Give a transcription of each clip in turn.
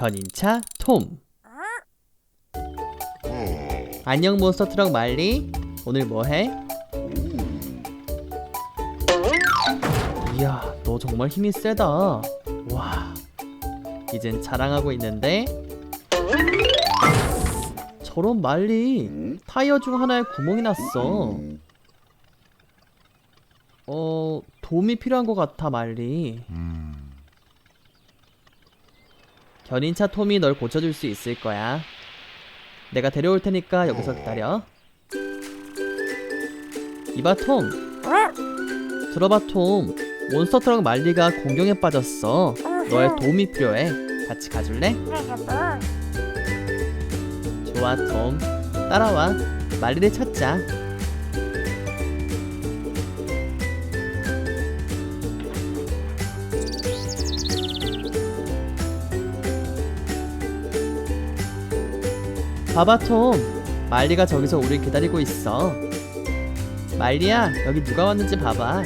견인차 톰. 안녕 몬스터 트럭 말리. 오늘 뭐해? 이야 너 정말 힘이 세다. 와 이젠 자랑하고 있는데? 저런 말리 타이어 중 하나에 구멍이 났어. 어 도움이 필요한 것 같아 말리 견인차 톰이 널 고쳐줄 수 있을 거야. 내가 데려올 테니까 여기서 기다려. 이봐 톰. 들어봐 톰. 몬스터 트럭 말리가 공경에 빠졌어. 너의 도움이 필요해. 같이 가줄래? 좋아 톰. 따라와. 말리를 찾자 봐봐 톰. 말리가 저기서 우릴 기다리고 있어. 말리야 여기 누가 왔는지 봐봐.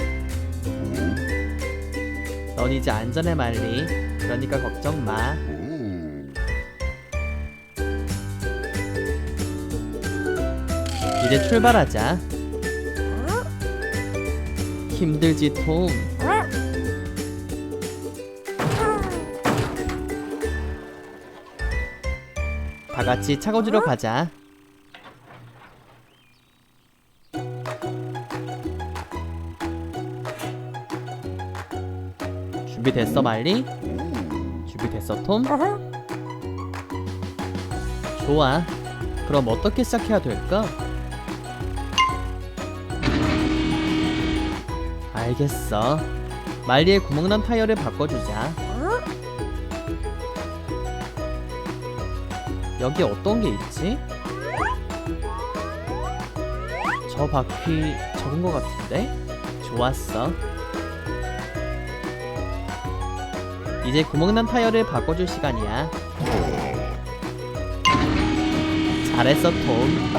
넌 이제 안전해 말리. 그러니까 걱정 마. 이제 출발하자. 힘들지 톰 다 같이 차고주러 가자. 준비됐어, 말리? 준비됐어, 톰? 좋아. 그럼 어떻게 시작해야 될까? 알겠어. 말리의 구멍난 타이어를 바꿔주자. 여기 어떤 게 있지? 저 바퀴 적은 것 같은데? 좋았어. 이제 구멍난 타이어를 바꿔줄 시간이야. 잘했어, 톰.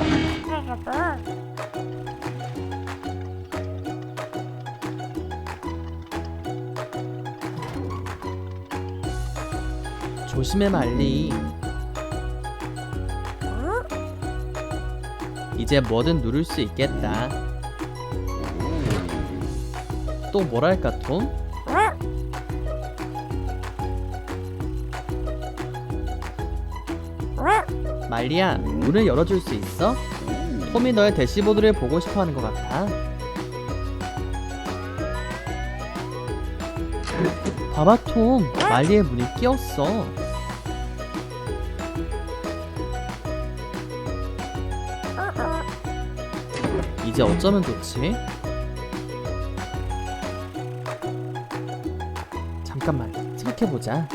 조심해, 말리. 이제 뭐든 누를 수 있겠다. 또 뭐랄까, 톰? 말리야, 문을 열어줄 수 있어? 톰이 너의 대시보드를 보고 싶어 하는 것 같아. 봐봐, 톰. 말리의 문이 끼었어. 이제 어쩌면 좋지? 잠깐만 생각해보자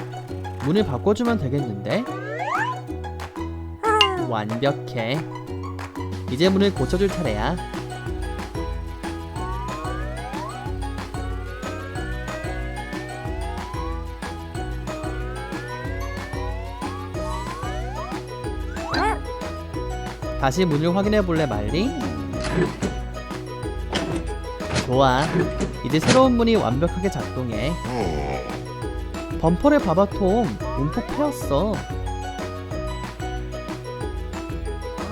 문을 바꿔주면 되겠는데? 완벽해 이제 문을 고쳐줄 차례야 다시 문을 확인해볼래 말리? 좋아. 이제 새로운 문이 완벽하게 작동해. 범퍼를 봐봐, 톰. 움푹 패였어.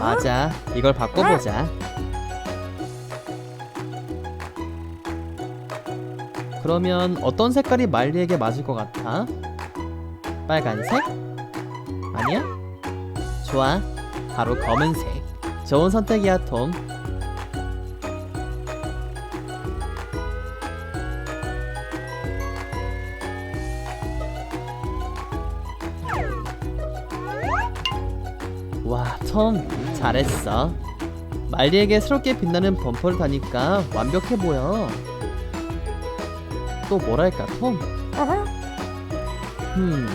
맞아. 이걸 바꿔보자. 그러면 어떤 색깔이 말리에게 맞을 것 같아? 빨간색? 아니야? 좋아. 바로 검은색. 좋은 선택이야, 톰. 와, 톰, 잘했어. 말리에게 새롭게 빛나는 범퍼를 다니까 완벽해 보여. 또 뭐랄까, 톰? 음,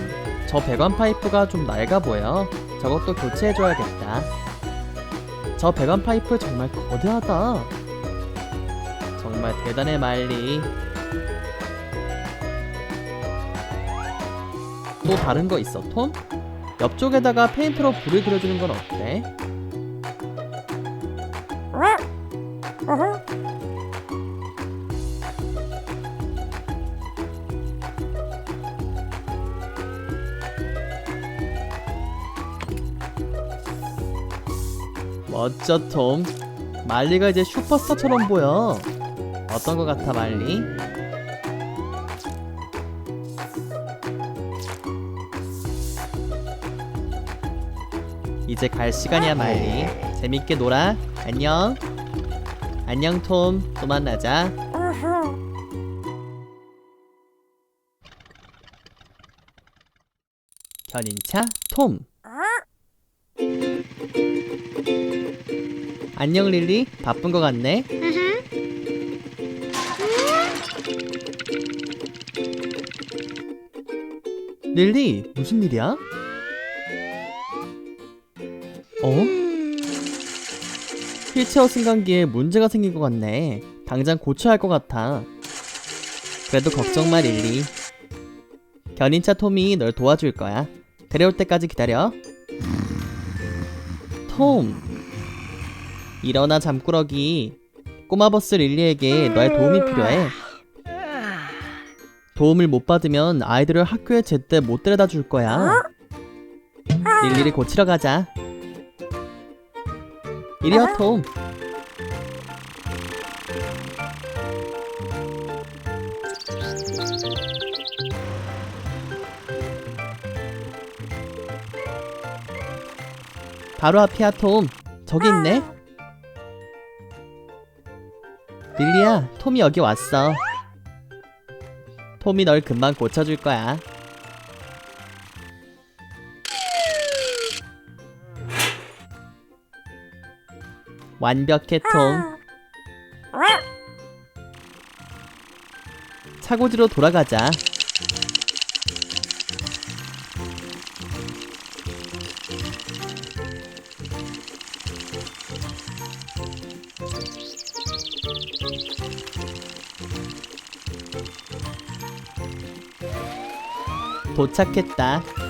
저 배관 파이프가 좀 낡아 보여. 저것도 교체해줘야겠다. 저 배관 파이프 정말 거대하다. 정말 대단해, 말리. 또 다른 거 있어, 톰? 옆쪽에다가 페인트로 불을 그려주는 건 어때? 멋져 톰 말리가 이제 슈퍼스타처럼 보여 어떤 거 같아 말리? 이제 갈 시간이야 말리. 재밌게 놀아. 안녕. 안녕 톰. 또 만나자. 견인차 톰. 안녕 릴리. 바쁜 거 같네. 릴리 무슨 일이야? 어? 휠체어 승강기에 문제가 생긴 것 같네. 당장 고쳐야 할 것 같아. 그래도 걱정 마 릴리. 견인차 톰이 널 도와줄 거야. 데려올 때까지 기다려. 톰! 일어나 잠꾸러기. 꼬마 버스 릴리에게 너의 도움이 필요해. 도움을 못 받으면 아이들을 학교에 제때 못 데려다 줄 거야. 릴리를 고치러 가자 이리 와 톰. 바로 앞이야 톰. 저기 있네. 릴리야, 톰이 여기 왔어. 톰이 널 금방 고쳐줄 거야. 완벽해 톰. 차고지로 돌아가자. 도착했다.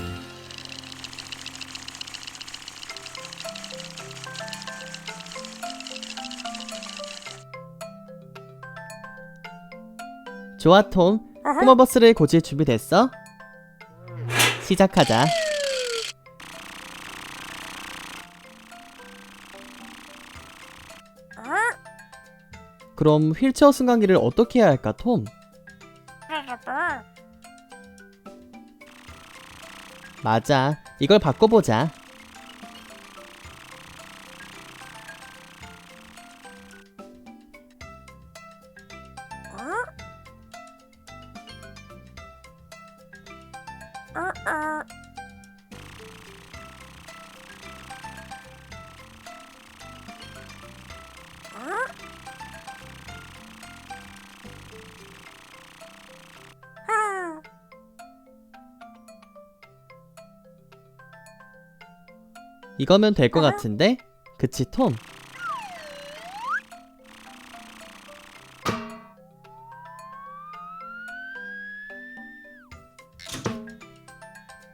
좋아 톰. 꼬마 버스를 고칠 준비 됐어? 시작하자. 그럼 휠체어 승강기를 어떻게 해야 할까 톰? 맞아. 이걸 바꿔보자. 이거면 될 것 같은데? 그치 톰?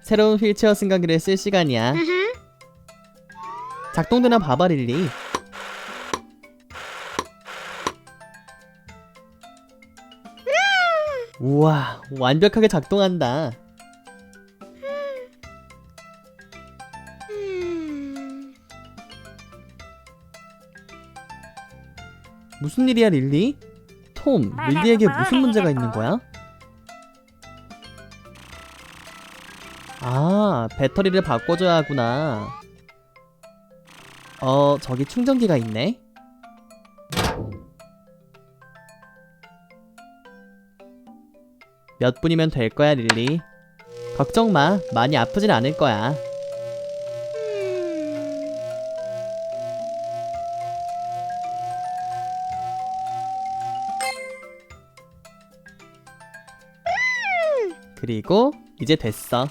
새로운 휠체어 승강기를 쓸 시간이야. 작동되나 봐봐 릴리. 우와, 완벽하게 작동한다. 무슨 일이야 릴리? 톰, 릴리에게 무슨 문제가 있는 거야? 아, 배터리를 바꿔줘야 하구나. 어, 저기 충전기가 있네. 몇 분이면 될 거야, 릴리. 걱정 마, 많이 아프진 않을 거야. 그리고 이제 됐어.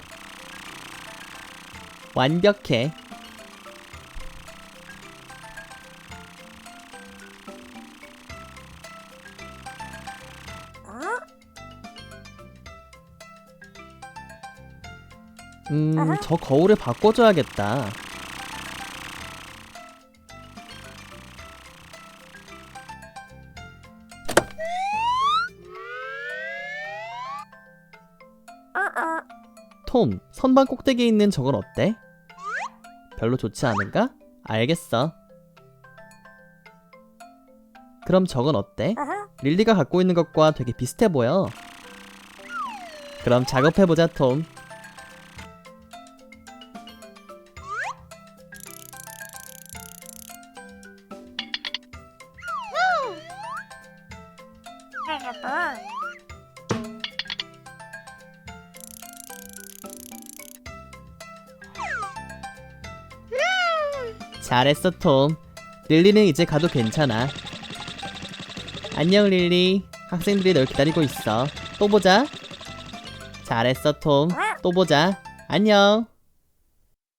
완벽해. 음, 저 거울을 바꿔줘야겠다. 톰, 선반 꼭대기에 있는 저건 어때? 별로 좋지 않은가? 알겠어. 그럼 저건 어때? 릴리가 갖고 있는 것과 되게 비슷해 보여. 그럼 작업해보자, 톰. 잘했어, 톰. 릴리는 이제 가도 괜찮아. 안녕, 릴리. 학생들이 널 기다리고 있어. 또 보자. 잘했어, 톰. 또 보자. 안녕.